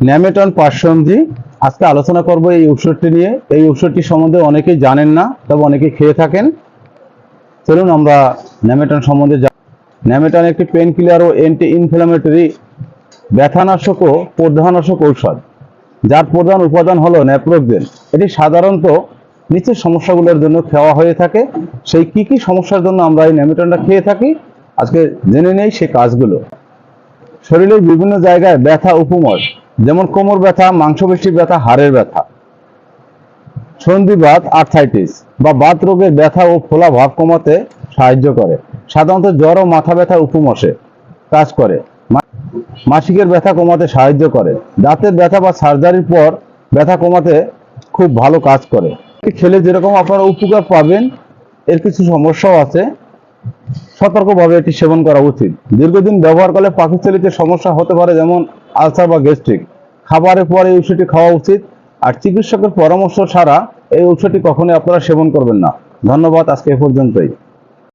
ন্যামেটন পার্শ্বমজি আজকে আলোচনা করব এই ঔষধটি নিয়ে। এই ঔষধটি সম্বন্ধে অনেকেই জানেন না, তবে অনেকেই খেয়ে থাকেন। চলুন আমরা ন্যামেটন সম্বন্ধে ন্যামেটন একটি পেন কিলার ও অ্যান্টি ইনফ্লামেটরি ব্যথানাশক ও প্রদাহনাশক ঔষধ, যার প্রধান উপাদান হলো ন্যাপ্রোকজেন এটি সাধারণত নিচের সমস্যাগুলোর জন্য খাওয়া হয়ে থাকে। সেই কি কি সমস্যার জন্য আমরা এই ন্যামেটনটা খেয়ে থাকি? আজকে জেনে নেই সে কাজগুলো। শরীরের বিভিন্ন জায়গায় ব্যথা, উপমস যেমন কোমর ব্যথা মাংসপেশি ব্যথা, হাড়ের ব্যথা। সন্ধিবাত আর্থাইটিস বা বাত রোগের ব্যথা ও ফোলা ভাব কমাতে সাহায্য করে। সাধারণত জ্বর ও মাথা ব্যথা উপমসে কাজ করে। মাসিকের ব্যথা কমাতে সাহায্য করে। দাঁতের ব্যথা বা সার্জারির পর ব্যথা কমাতে খুব ভালো কাজ করে। খেলে যেরকম আপনারা উপকার পাবেন, এর কিছু সমস্যাও আছে। সতর্কভাবে এটি সেবন করা উচিত। দীর্ঘদিন ব্যবহার করলে পাকস্থলীতে সমস্যা হতে পারে, যেমন আলসার বা গ্যাস্ট্রিক। খাবারের পর এই ঔষধটি খাওয়া উচিত, আর চিকিৎসকের পরামর্শ ছাড়া এই ঔষধটি কখনোই আপনারা সেবন করবেন না। ধন্যবাদ, আজকে এ পর্যন্তই।